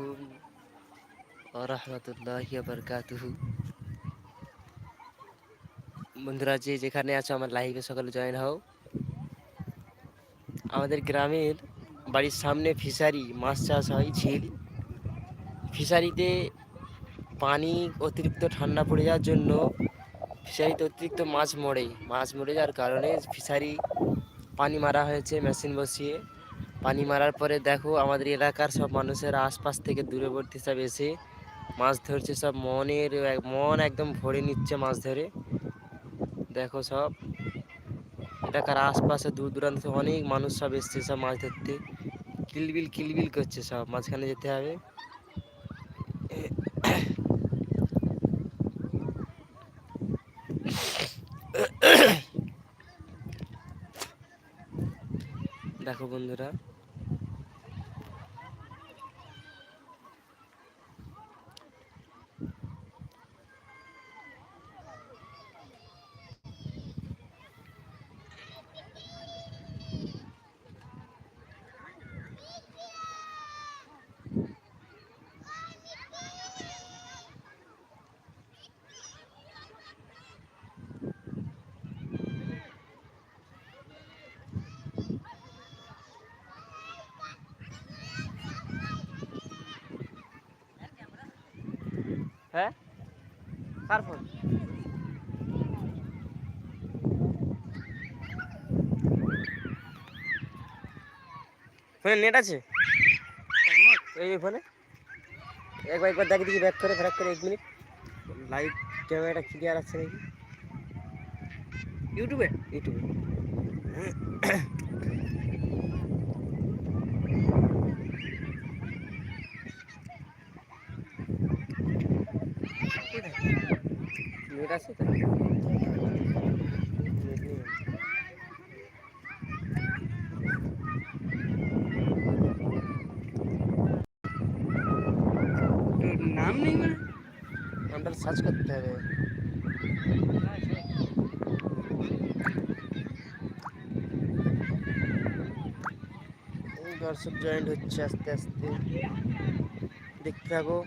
আলাইকুম রহমতুল্লাহ বরকাতুহু বন্ধুরা, যে যেখানে আছো, আমার লাইভে সকালে জয়েন হও। আমাদের গ্রামের বাড়ির সামনে ফিশারি মাছ চাষ হয়, ঝিল। ফিশারিতে পানি অতিরিক্ত ঠান্ডা পড়ে যাওয়ার জন্য ফিশারিতে অতিরিক্ত মাছ মরে। মাছ মরে যাওয়ার কারণে ফিশারি পানি মারা হয়েছে মেশিন বসিয়ে। পানি মারার পরে দেখো আমাদের এলাকার সব মানুষের আশপাশ থেকে দূরবর্তী সব এসে মাছ ধরছে, সব মনের মন একদম ভরে নিচ্ছে মাছ ধরে। দেখো সব, এলাকার আশপাশে দূর দূরান্ত অনেক মানুষ সব এসছে সব মাছ ধরতে। কিলবিল কিলবিল করছে সব, মাঝখানে যেতে হবে। দেখো বন্ধুরা হ্যাঁ? ফোন ফোনে নেট আছে? এই ফোনে। একবার একবার দেখি দেখি ব্যাক করে ফেরাক করে এক মিনিট। লাইভ ক্যামেরাটা ক্লিয়ার আছে নাকি? ইউটিউবে ইউটিউবে নেট আছে তো নেট নেই। তোর নাম নেই মানে নামটা সার্চ করতে হবে এই দর্শক জয়েন্ট হচ্ছে আস্তে আস্তে দেখতে থাকো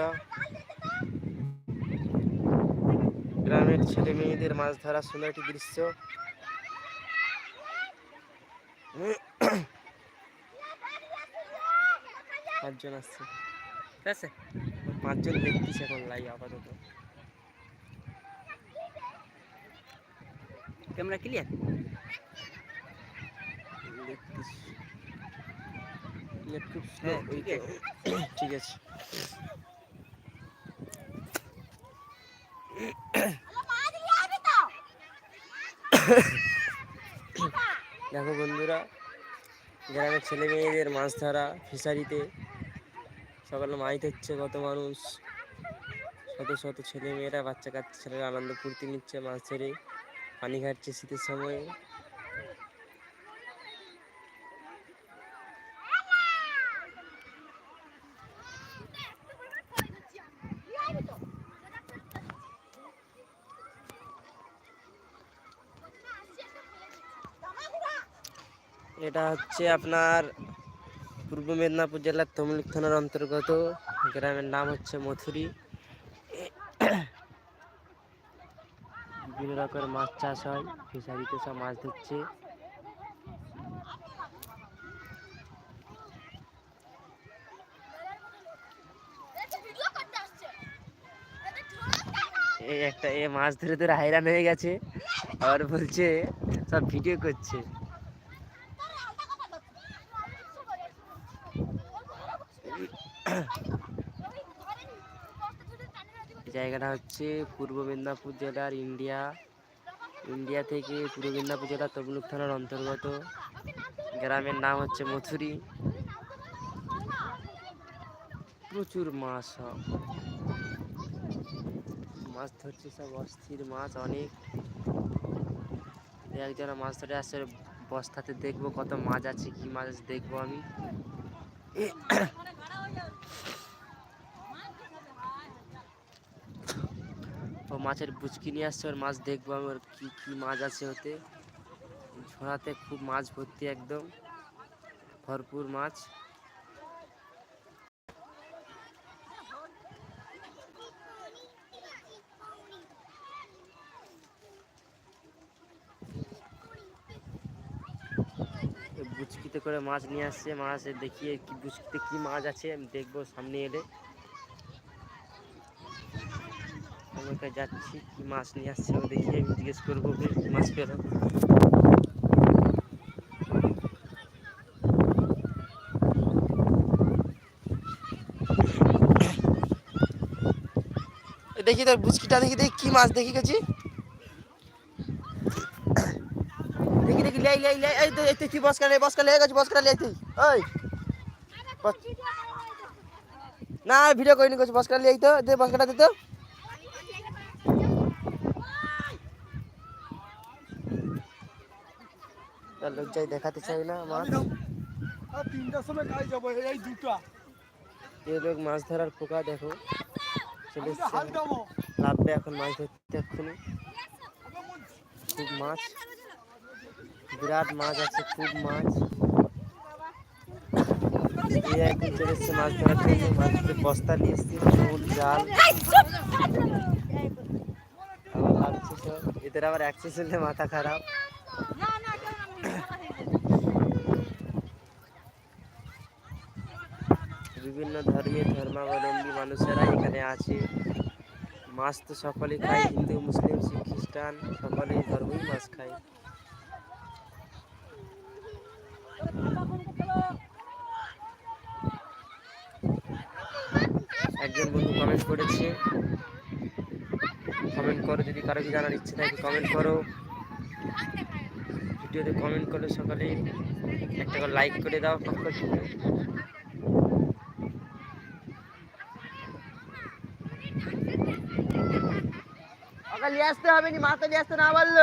বন্ধুরা। গ্রামের ছেলে মেয়েদের মাছ ধরা সুন্দর একটি দৃশ্য। পাঁচজন আসছে। ঠিক আছে। পাঁচজন দেখতেছে এখন লাই আপাতত। ক্যামেরা ক্লিয়ার হ্যাঁ, ঠিক তো। ঠিক আছে। দেখো বন্ধুরা গ্রামের ছেলে মেয়েদের মাছ ধরা ফিশারিতে সকালে মাছ ধরছে কত মানুষ। শত শত ছেলে মেয়েরা, বাচ্চা কাচ্চা ছেলেরা আনন্দ ফুর্তি নিচ্ছে মাছ ধরে, পানি খাচ্ছে শীতের সময়ে। এটা হচ্ছে আপনার পূর্ব মেদিনীপুর জেলার তমলুক থানার অন্তর্গত। গ্রামের নাম হচ্ছে মথুরি। বিভিন্ন রকমের মাছ চাষ হয় ফিশারিতে সব মাছ ধরছে। এই একটা এ মাছ ধরে ধরে হাইরান হয়ে গেছে। আর বলছে, সব ভিডিও করছে। জায়গাটা হচ্ছে পূর্ব মেদিনীপুর জেলার ইন্ডিয়া। ইন্ডিয়া থেকে পূর্ব মেদিনীপুর জেলার তমলুক থানার অন্তর্গত। গ্রামের নাম হচ্ছে মথুরি। প্রচুর মাছ সব। মাছ ধরছে সব অস্থির মাছ, অনেক। একজনে মাছ ধরে আসছে, বস্তাতে দেখব কত মাছ আছে, কি মাছ আছে দেখব আমি। ও মাছের বুচকি নিয়ে আসছে, ওর মাছ দেখব আমি, ওর কি কি মাছ আছে ওতে। ঝোড়াতে খুব মাছ ভর্তি একদম, ভরপুর মাছ এ বুচকিতে করে মাছ নিয়ে আসছে, মাছ দেখিয়ে কি বুচকিতে কি মাছ আছে, আমি দেখব সামনে এলে। যাচ্ছি, কি মাছ নিয়ে আসছে দেখি আমি জিজ্ঞেস করব মাছ পেলাম দেখি তোর বুচকিটা দেখি দেখি কি মাছ দেখি গেছি দেখি দেখি লাই লাই লাই এই তো এই তো তুই বসকা লে বসকা লে গেছি বসকা লে তুই ওই না ভিডিও করিনি করছি বসকা লে এই তো দে বসকাটা দে তো। যাই দেখাতে চাই না মাছ তিনটার সময় কাজ যাব এই দুটা। এই লোক মাছ ধরার পোকা দেখো। চলে লাভবে এখন মাছ ধরতে এক্ষুনি। খুব মাছ। বিরাট মাছ আছে, খুব মাছ। ধরার জন্য। মাছ বস্তা নিয়ে এসছে ফুল জাল। এদের আবার অ্যাক্সেস হলে মাথা খারাপ। বিভিন্ন ধর্মের ধর্মাবলম্বী মানুষেরা এখানে আছে। মাছ তো সকলে খায়, হিন্দু, মুসলিম, শিখ, খ্রিস্টান, সকলেই ধর্মই মাছ খায়। একজন বন্ধু কমেন্ট করেছে। কমেন্ট করো যদি কারও কি জানার ইচ্ছে থাকে কমেন্ট করো। ভিডিওতে কমেন্ট করো সকালে একটা করে লাইক করে দাও থেকে নিয়ে আসতে হবে নি, মাথা নিয়ে আসতে না বলল।